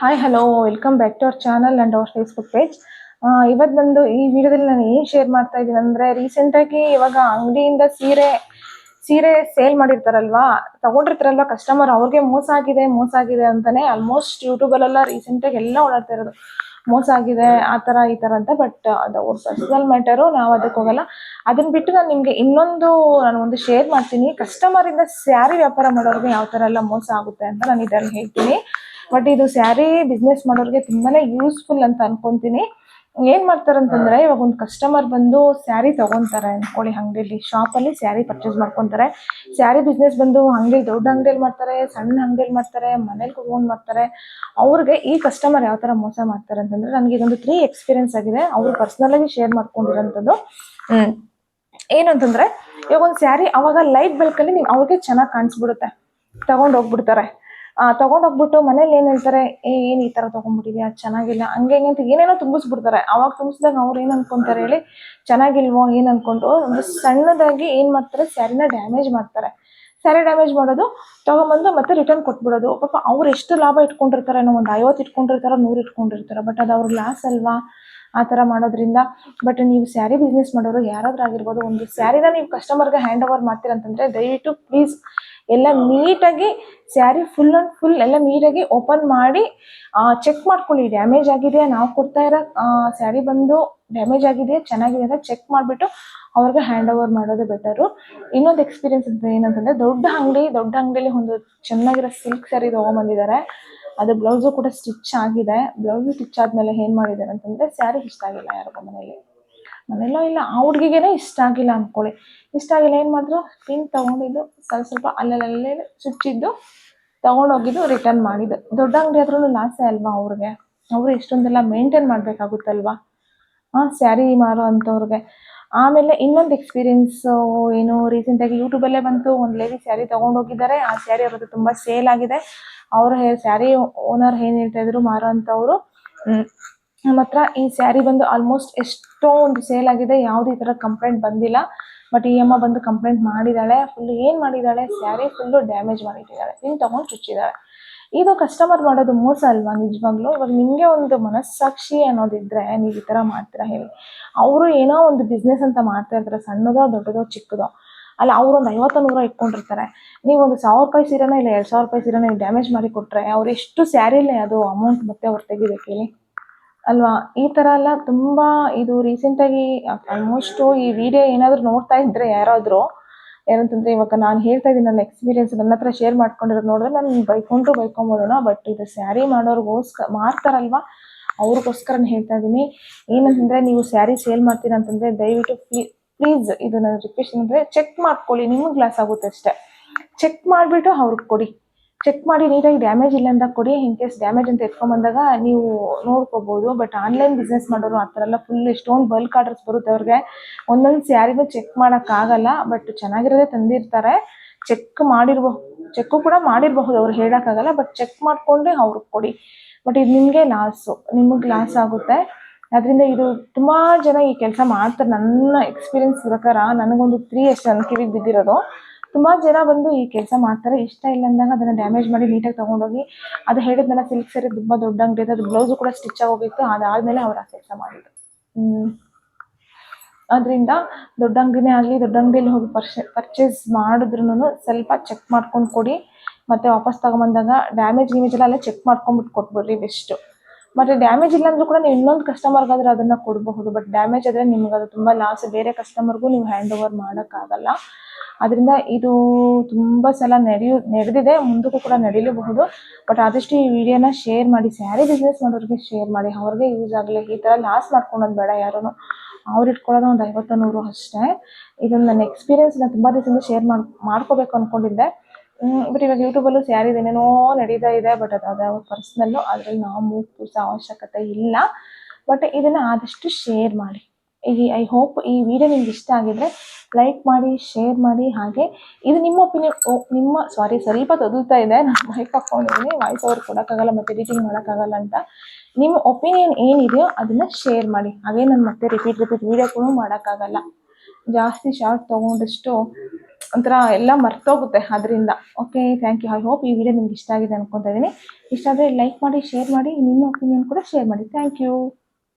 Hi hello welcome back to our channel and our Facebook page ಇವತ್ತು ಬಂದು ಈ ವಿಡಿಯೋದಲ್ಲಿ ನಾನು ಏನು ಶೇರ್ ಮಾಡ್ತಾ ಇದ್ದೀನಿ ಅಂದರೆ ರೀಸೆಂಟಾಗಿ ಇವಾಗ ಅಂಗಡಿಯಿಂದ ಸೀರೆ ಸೀರೆ ಸೇಲ್ ಮಾಡಿರ್ತಾರಲ್ವಾ, ತೊಗೊಂಡಿರ್ತಾರಲ್ವ ಕಸ್ಟಮರ್ ಅವ್ರಿಗೆ ಮೋಸ ಆಗಿದೆ ಮೋಸ ಆಗಿದೆ ಅಂತಾನೆ ಆಲ್ಮೋಸ್ಟ್ ಯೂಟ್ಯೂಬಲ್ಲೆಲ್ಲ ರೀಸೆಂಟಾಗಿ ಎಲ್ಲ ಓಡಾಡ್ತಾ ಇರೋದು. ಮೋಸ ಆಗಿದೆ, ಆ ಥರ, ಈ ಥರ ಅಂತ ಬಟ್ ಅದು ಅವ್ರ ಪರ್ಸನಲ್ ಮ್ಯಾಟರು ನಾವು ಅದಕ್ಕೆ ಹೋಗಲ್ಲ. ಅದನ್ನ ಬಿಟ್ಟು ನಾನು ನಿಮಗೆ ಇನ್ನೊಂದು ನಾನು ಒಂದು ಶೇರ್ ಮಾಡ್ತೀನಿ. ಕಸ್ಟಮರಿಂದ ಸ್ಯಾರಿ ವ್ಯಾಪಾರ ಮಾಡೋರಿಗೆ ಯಾವ ಥರ ಎಲ್ಲ ಮೋಸ ಆಗುತ್ತೆ ಅಂತ ನಾನು ಇದರಲ್ಲಿ ಹೇಳ್ತೀನಿ. ಬಟ್ ಇದು ಸ್ಯಾರಿ ಬಿಸ್ನೆಸ್ ಮಾಡೋರಿಗೆ ತುಂಬಾನೇ ಯೂಸ್ಫುಲ್ ಅಂತ ಅನ್ಕೊಂತೀನಿ. ಏನ್ ಮಾಡ್ತಾರಂತಂದ್ರೆ ಇವಾಗ ಒಂದು ಕಸ್ಟಮರ್ ಬಂದು ಸ್ಯಾರಿ ತಗೊಂತಾರೆ ಅನ್ಕೊಳ್ಳಿ ಅಂಗಡಿಲಿ. ಶಾಪಲ್ಲಿ ಸ್ಯಾರಿ ಪರ್ಚೇಸ್ ಮಾಡ್ಕೊಂತಾರೆ. ಸ್ಯಾರಿ ಬಿಸ್ನೆಸ್ ಬಂದು ಅಂಗಡಿ ದೊಡ್ಡ ಅಂಗಡಿಯಲ್ಲಿ ಮಾಡ್ತಾರೆ ಸಣ್ಣ ಅಂಗಡಿಯಲ್ಲಿ ಮಾಡ್ತಾರೆ ಮನೇಲಿ ಕುತ್ಕೊಂಡು ಮಾಡ್ತಾರೆ. ಅವ್ರಿಗೆ ಈ ಕಸ್ಟಮರ್ ಯಾವ ತರ ಮೋಸ ಮಾಡ್ತಾರೆ ಅಂತಂದ್ರೆ ನನಗೆ ಇದೊಂದು ತ್ರೀ ಎಕ್ಸ್ಪೀರಿಯನ್ಸ್ ಆಗಿದೆ. ಅವ್ರು ಪರ್ಸನಲ್ ಆಗಿ ಶೇರ್ ಮಾಡ್ಕೊಂಡಿರೋಂಥದ್ದು. ಏನಂತಂದ್ರೆ ಏನು ಅಂತಂದ್ರೆ ಇವಾಗ ಒಂದು ಸ್ಯಾರಿ ಅವಾಗ ಲೈಟ್ ಬೆಳಕಲ್ಲಿ ನೀವು ಅವ್ರಿಗೆ ಚೆನ್ನಾಗಿ ಕಾಣಿಸ್ಬಿಡುತ್ತೆ. ತಗೊಂಡು ಹೋಗ್ಬಿಡ್ತಾರೆ. ಆ ತಗೊಂಡ್ ಹೋಗ್ಬಿಟ್ಟು ಮನೇಲಿ ಏನ್ ಹೇಳ್ತಾರೆ, ಏ, ಏನ್ ಈ ತರ ತಗೊಂಡ್ಬಿಟ್ಟಿದ್ಯಾ? ಚೆನ್ನಾಗಿಲ್ಲ. ಹಂಗೆ ಹಿಂಗೆ ಅಂತ ಏನೇನೋ ತುಂಬಿಸ್ಬಿಡ್ತಾರೆ. ಅವಾಗ ತುಂಬಿಸಿದಾಗ ಅವ್ರು ಏನ್ ಅನ್ಕೊಂತಾರೆ ಹೇಳಿ, ಚೆನ್ನಾಗಿಲ್ವೋ, ಏನ್ ಅನ್ಕೊಂಡು ಒಂದು ಸಣ್ಣದಾಗಿ ಏನ್ ಮಾಡ್ತಾರೆ, ಸ್ಯಾರಿನ ಡ್ಯಾಮೇಜ್ ಮಾಡ್ತಾರೆ. ಸ್ಯಾರಿ ಡ್ಯಾಮೇಜ್ ಮಾಡೋದು ತಗೊಂಬಂದು ಮತ್ತೆ ರಿಟರ್ನ್ ಕೊಟ್ಬಿಡೋದು. ಪಾಪ ಅವ್ರು ಎಷ್ಟು ಲಾಭ ಇಟ್ಕೊಂಡಿರ್ತಾರೆ ಏನೋ ಒಂದು ಐವತ್ತು ಇಟ್ಕೊಂಡಿರ್ತಾರ, ನೂರು ಇಟ್ಕೊಂಡಿರ್ತಾರೆ, ಬಟ್ ಅದು ಅವ್ರ ಲಾಸ್ ಅಲ್ವಾ? ಆ ಥರ ಮಾಡೋದ್ರಿಂದ. ಬಟ್ ನೀವು ಸ್ಯಾರಿ ಬಿಸ್ನೆಸ್ ಮಾಡೋರು ಯಾರಾದ್ರೂ ಆಗಿರ್ಬೋದು, ಒಂದು ಸ್ಯಾರಿನ ನೀವು ಕಸ್ಟಮರ್ಗೆ ಹ್ಯಾಂಡ್ ಓವರ್ ಮಾಡ್ತೀರಂತಂದ್ರೆ ದಯವಿಟ್ಟು ಪ್ಲೀಸ್ ಎಲ್ಲ ನೀಟಾಗಿ ಸ್ಯಾರಿ ಫುಲ್ ಅಂಡ್ ಫುಲ್ ಎಲ್ಲ ನೀಟಾಗಿ ಓಪನ್ ಮಾಡಿ ಚೆಕ್ ಮಾಡ್ಕೊಳ್ಳಿ ಡ್ಯಾಮೇಜ್ ಆಗಿದೆಯಾ ನಾವು ಕೊಡ್ತಾ ಇರೋ ಸ್ಯಾರಿ ಬಂದು ಡ್ಯಾಮೇಜ್ ಆಗಿದೆಯಾ ಚೆನ್ನಾಗಿದೆ ಅಂತ ಚೆಕ್ ಮಾಡಿಬಿಟ್ಟು ಅವ್ರಿಗೆ ಹ್ಯಾಂಡ್ ಓವರ್ ಮಾಡೋದು ಬೆಟರು ಇನ್ನೊಂದು ಎಕ್ಸ್ಪೀರಿಯೆನ್ಸ್ ಅಂತ ಏನಂತಂದರೆ ದೊಡ್ಡ ಅಂಗಡಿ ದೊಡ್ಡ ಅಂಗಡಿಯಲ್ಲಿ ಒಂದು ಚೆನ್ನಾಗಿರೋ ಸಿಲ್ಕ್ ಸ್ಯಾರಿ ತೊಗೊಂಬಂದಿದ್ದಾರೆ. ಅದು ಬ್ಲೌಸು ಕೂಡ ಸ್ಟಿಚ್ ಆಗಿದೆ. ಬ್ಲೌಸು ಸ್ಟಿಚ್ ಆದಮೇಲೆ ಏನು ಮಾಡಿದ್ದಾರೆ ಅಂತಂದರೆ ಸ್ಯಾರಿ ಇಷ್ಟ ಆಗಿಲ್ಲ ಯಾರಿಗೂ ಮನೇಲಿ. ಮನೆಯಲ್ಲೋ ಇಲ್ಲ, ಆ ಇಷ್ಟ ಆಗಿಲ್ಲ ಅಂದ್ಕೊಳ್ಳಿ ಇಷ್ಟ ಆಗಿಲ್ಲ ಏನು ಮಾಡಿದ್ರು? ಪಿನ್ ತಗೊಂಡಿದ್ದು, ಸ್ವಲ್ಪ ಸ್ವಲ್ಪ ಅಲ್ಲಲ್ಲೇ ಚುಚ್ಚಿದ್ದು ತಗೊಂಡೋಗಿದ್ದು ರಿಟರ್ನ್ ಮಾಡಿದ್ದು. ದೊಡ್ಡ ಅಂಗಡಿ ಆದ್ರೂ ಲಾಸೇ ಅಲ್ವಾ ಅವ್ರಿಗೆ? ಅವರು ಇಷ್ಟೊಂದೆಲ್ಲ ಮೇಂಟೈನ್ ಮಾಡಬೇಕಾಗುತ್ತಲ್ವಾ? ಹಾಂ ಸ್ಯಾರಿ ಮಾರೋ ಅಂಥವ್ರಿಗೆ. ಆಮೇಲೆ ಇನ್ನೊಂದು ಎಕ್ಸ್ಪೀರಿಯನ್ಸ್ ಏನು ರೀಸೆಂಟಾಗಿ ಯೂಟ್ಯೂಬಲ್ಲೇ ಬಂತು. ಒಂದು ಲೇಡಿ ಸ್ಯಾರಿ ತೊಗೊಂಡೋಗಿದ್ದಾರೆ. ಆ ಸ್ಯಾರಿ ಅವ್ರದ್ದು ತುಂಬ ಸೇಲ್ ಆಗಿದೆ. ಅವ್ರ ಸ್ಯಾರಿ ಓನರ್ ಏನು ಹೇಳ್ತಾ ಇದ್ರು, ಮಾರೋ ಅಂಥವ್ರು. ನಮ್ಮ ಹತ್ರ ಈ ಸ್ಯಾರಿ ಬಂದು ಆಲ್ಮೋಸ್ಟ್ ಎಷ್ಟೋ ಒಂದು ಸೇಲ್ ಆಗಿದೆ, ಯಾವುದೇ ಈ ಥರ ಕಂಪ್ಲೇಂಟ್ ಬಂದಿಲ್ಲ. ಬಟ್ ಈ ಅಮ್ಮ ಬಂದು ಕಂಪ್ಲೇಂಟ್ ಮಾಡಿದ್ದಾಳೆ ಫುಲ್ ಏನು ಮಾಡಿದ್ದಾಳೆ ಸ್ಯಾರಿ ಫುಲ್ಲು ಡ್ಯಾಮೇಜ್ ಮಾಡಿಟ್ಟಿದ್ದಾಳೆ ನೀನು ತಗೊಂಡು ಚುಚ್ಚಿದ್ದಾಳೆ ಇದು ಕಸ್ಟಮರ್ ಮಾಡೋದು ಮೋಸ ಅಲ್ವಾ ನಿಜವಾಗ್ಲೂ? ಇವಾಗ ನಿಮಗೆ ಒಂದು ಮನಸ್ಸಾಕ್ಷಿ ಅನ್ನೋದಿದ್ರೆ ನೀವು ಈ ಥರ ಮಾಡ್ತೀರಾ ಹೇಳಿ. ಅವರು ಏನೋ ಒಂದು ಬಿಸ್ನೆಸ್ ಅಂತ ಮಾಡ್ತಾ ಇರ್ತಾರೆ, ಸಣ್ಣದೋ ದೊಡ್ಡದೋ ಚಿಕ್ಕದೋ. ಅಲ್ಲ, ಅವರು ಒಂದು ಐವತ್ತು ನೂರ ಇಟ್ಕೊಂಡಿರ್ತಾರೆ. ನೀವು ಒಂದು ಸಾವಿರ ರೂಪಾಯಿ ಸೀರೆನ ಇಲ್ಲ ಎರಡು ಸಾವಿರ ರೂಪಾಯಿ ಸೀರೆನ ಡ್ಯಾಮೇಜ್ ಮಾಡಿ ಕೊಟ್ಟರೆ ಅವ್ರು ಎಷ್ಟು ಸ್ಯಾರಿಲೇ ಅದು ಅಮೌಂಟ್ ಮತ್ತೆ ಅವ್ರು ತೆಗಿಬೇಕು ಹೇಳಿ? ಅಲ್ವಾ? ಈ ಥರ ಎಲ್ಲ ತುಂಬ ಇದು ರೀಸೆಂಟಾಗಿ ಆಲ್ಮೋಸ್ಟು ಈ ವಿಡಿಯೋ ಏನಾದರೂ ನೋಡ್ತಾ ಇದ್ರೆ ಯಾರಾದರೂ, ಏನಂತಂದ್ರೆ ಇವಾಗ ನಾನು ಹೇಳ್ತಾ ಇದ್ದೀನಿ ನನ್ನ ಎಕ್ಸ್ಪೀರಿಯನ್ಸ್ ನನ್ನ ಹತ್ರ ಶೇರ್ ಮಾಡ್ಕೊಂಡಿರೋದು ನೋಡಿದ್ರೆ ನಾನು ಬೈಕೊಂಡ್ರು ಬೈಕೊಬೋದೇನೋ ಬಟ್ ಇದು ಸ್ಯಾರಿ ಮಾಡೋರ್ಗೋಸ್ಕರ ಮಾಡ್ತಾರಲ್ವಾ? ಅವ್ರಿಗೋಸ್ಕರ ಹೇಳ್ತಾ ಇದ್ದೀನಿ. ಏನಂತಂದ್ರೆ ನೀವು ಸ್ಯಾರಿ ಸೇಲ್ ಮಾಡ್ತೀರಾ ಅಂತಂದ್ರೆ ದಯವಿಟ್ಟು ಪ್ಲೀಸ್ ಇದು ನನ್ನ ರಿಕ್ವೆಸ್ಟ್ ಅಂದರೆ ಚೆಕ್ ಮಾಡ್ಕೊಳ್ಳಿ, ನಿಮಗೆ ಲಾಸ್ ಆಗುತ್ತೆ ಅಷ್ಟೇ. ಚೆಕ್ ಮಾಡಿಬಿಟ್ಟು ಅವ್ರಿಗೆ ಕೊಡಿ. ಚೆಕ್ ಮಾಡಿ ನೀಟಾಗಿ ಡ್ಯಾಮೇಜ್ ಇಲ್ಲ ಅಂತ ಕೊಡಿ ಇನ್ ಕೇಸ್ ಡ್ಯಾಮೇಜ್ ಅಂತ ಎತ್ಕೊಂಬಂದಾಗ ನೀವು ನೋಡ್ಕೋಬಹುದು ಬಟ್ ಆನ್ಲೈನ್ ಬಿಸ್ನೆಸ್ ಮಾಡೋರು ಆ ಎಲ್ಲ ಫುಲ್ ಎಷ್ಟೊಂದು ಬಲ್ಕ್ ಆರ್ಡರ್ಸ್ ಬರುತ್ತೆ ಅವ್ರಿಗೆ. ಒಂದೊಂದು ಸ್ಯಾರಿನೂ ಚೆಕ್ ಮಾಡೋಕ್ಕಾಗಲ್ಲ ಬಟ್ ಚೆನ್ನಾಗಿರೋದೇ ತಂದಿರ್ತಾರೆ. ಚೆಕ್ ಮಾಡಿರ್ಬಹುದು ಚೆಕ್ಕು ಕೂಡ ಮಾಡಿರಬಹುದು ಅವ್ರು ಹೇಳೋಕ್ಕಾಗಲ್ಲ ಬಟ್ ಚೆಕ್ ಮಾಡ್ಕೊಂಡ್ರೆ ಅವ್ರಿಗೆ ಕೊಡಿ. ಬಟ್ ಇದು ನಿಮಗೆ ಲಾಸು ನಿಮಗೆ ಲಾಸ್ ಆಗುತ್ತೆ. ಅದರಿಂದ ಇದು ತುಂಬಾ ಜನ ಈ ಕೆಲಸ ಮಾಡ್ತಾರೆ. ನನ್ನ ಎಕ್ಸ್ಪೀರಿಯನ್ಸ್ ಪ್ರಕಾರ ನನಗೊಂದು ತ್ರೀ ಅಷ್ಟು ನನ್ನ ಕಿವಿಗೆ ಬಿದ್ದಿರೋದು. ತುಂಬ ಜನ ಬಂದು ಈ ಕೆಲಸ ಮಾಡ್ತಾರೆ. ಇಷ್ಟ ಇಲ್ಲ ಅಂದಾಗ ಅದನ್ನ ಡ್ಯಾಮೇಜ್ ಮಾಡಿ ನೀಟಾಗಿ ತಗೊಂಡೋಗಿ ಅದು ಹೇಳಿದ್ನಲ್ಲ ಸಿಲ್ಕ್ ಸರಿ ತುಂಬಾ ದೊಡ್ಡ ಅಂಗಡಿ ಅದು ಬ್ಲೌಸು ಕೂಡ ಸ್ಟಿಚ್ ಆಗೋಗಿತ್ತು, ಅದಾದ್ಮೇಲೆ ಅವ್ರು ಆ ಕೆಲಸ ಮಾಡಿದ್ರು. ಅದರಿಂದ ದೊಡ್ಡ ಅಂಗಡಿನೇ ಆಗಲಿ, ದೊಡ್ಡ ಅಂಗಡಿಯಲ್ಲಿ ಹೋಗಿ ಪರ್ಚೆ ಪರ್ಚೇಸ್ ಮಾಡಿದ್ರು ಸ್ವಲ್ಪ ಚೆಕ್ ಮಾಡ್ಕೊಂಡು ಕೊಡಿ. ಮತ್ತೆ ವಾಪಸ್ ತಗೊಂಬಂದಾಗ ಡ್ಯಾಮೇಜ್ ಗಿಮೇಜ್ ಎಲ್ಲ ಅಲ್ಲೇ ಚೆಕ್ ಮಾಡ್ಕೊಂಡ್ಬಿಟ್ಟು ಕೊಟ್ಬಿಡ್ರಿ ಬೆಸ್ಟು ಮತ್ತೆ ಡ್ಯಾಮೇಜ್ ಇಲ್ಲಾಂದ್ರೂ ಕೂಡ ನೀವು ಇನ್ನೊಂದು ಕಸ್ಟಮರ್ಗಾದ್ರೆ ಅದನ್ನ ಕೊಡಬಹುದು. ಬಟ್ ಡ್ಯಾಮೇಜ್ ಆದರೆ ನಿಮ್ಗೆ ಅದು ತುಂಬ ಲಾಸ್ ಬೇರೆ ಕಸ್ಟಮರ್ಗೂ ನೀವು ಹ್ಯಾಂಡ್ ಓವರ್ ಮಾಡೋಕ್ಕಾಗಲ್ಲ. ಅದರಿಂದ ಇದು ತುಂಬ ಸಲ ನಡೆಯು, ನಡೆದಿದೆ, ಮುಂದಕ್ಕೂ ಕೂಡ ನಡೀಲೂಬಹುದು. ಬಟ್ ಆದಷ್ಟು ಈ ವಿಡಿಯೋನ ಶೇರ್ ಮಾಡಿ ಸ್ಯಾರಿ ಬಿಸ್ನೆಸ್ ಮಾಡೋರಿಗೆ ಶೇರ್ ಮಾಡಿ, ಅವ್ರಿಗೆ ಯೂಸ್ ಆಗಲಿ, ಈ ಥರ ಲಾಸ್ ಮಾಡ್ಕೊಳೋದು ಬೇಡ ಯಾರೂ ಅವ್ರು ಇಟ್ಕೊಳ್ಳೋದು ಒಂದು ಐವತ್ತು ನೂರು ಅಷ್ಟೇ. ಇದನ್ನು ನನ್ನ ಎಕ್ಸ್ಪೀರಿಯನ್ಸ್ನ ತುಂಬ ದಿವಸದಿಂದ ಶೇರ್ ಮಾಡಿ, ಮಾಡ್ಕೋಬೇಕು ಅಂದ್ಕೊಂಡಿದ್ದೆ ಬಟ್ ಇವಾಗ ಯೂಟ್ಯೂಬಲ್ಲೂ ಸ್ಯಾರಿ ಏನೇನೋ ನಡೀತಾ ಇದೆ ಬಟ್ ಅದು ಅದು ಅವ್ರ ಪರ್ಸ್ನಲ್ಲು ಅದರಲ್ಲಿ ನಾವು ಮೂಗು ಅವಶ್ಯಕತೆ ಇಲ್ಲ. ಬಟ್ ಇದನ್ನು ಆದಷ್ಟು ಶೇರ್ ಮಾಡಿ. ಈ ಐ ಹೋಪ್ ಈ ವಿಡಿಯೋ ನಿಮ್ಗೆ ಇಷ್ಟ ಆಗಿದ್ರೆ ಲೈಕ್ ಮಾಡಿ ಶೇರ್ ಮಾಡಿ, ಹಾಗೆ ಇದು ನಿಮ್ಮ ಒಪಿನಿಯನ್ ನಿಮ್ಮ ಸಾರಿ ಸ್ವಲ್ಪ ತದಲ್ತಾ ಇದೆ. ನಾನು ಮೈಕ್ ಹಾಕ್ಕೊಂಡಿದ್ದೀನಿ ವಾಯ್ಸ್ ಓವರ್ ಕೊಡೋಕ್ಕಾಗಲ್ಲ ಮತ್ತು ಎಡಿಟಿಂಗ್ ಮಾಡೋಕ್ಕಾಗಲ್ಲ ಅಂತ. ನಿಮ್ಮ ಒಪಿನಿಯನ್ ಏನಿದೆಯೋ ಅದನ್ನು ಶೇರ್ ಮಾಡಿ. ಹಾಗೆ ನಾನು ಮತ್ತೆ ರಿಪೀಟ್ ರಿಪೀಟ್ ವೀಡಿಯೋ ಕೂಡ ಮಾಡೋಕ್ಕಾಗಲ್ಲ. ಜಾಸ್ತಿ ಶಾರ್ಟ್ ತೊಗೊಂಡಷ್ಟು ಒಂಥರ ಎಲ್ಲ ಮರ್ತೋಗುತ್ತೆ ಅದರಿಂದ. Okay thank you I hope ಈ ವಿಡಿಯೋ ನಿಮ್ಗೆ ಇಷ್ಟ ಆಗಿದೆ ಅನ್ಕೊತಾ ಇದ್ದೀನಿ ಇಷ್ಟ ಆದರೆ ಲೈಕ್ ಮಾಡಿ ಶೇರ್ ಮಾಡಿ, ನಿಮ್ಮ ಒಪಿನಿಯನ್ ಕೂಡ ಶೇರ್ ಮಾಡಿ. Thank you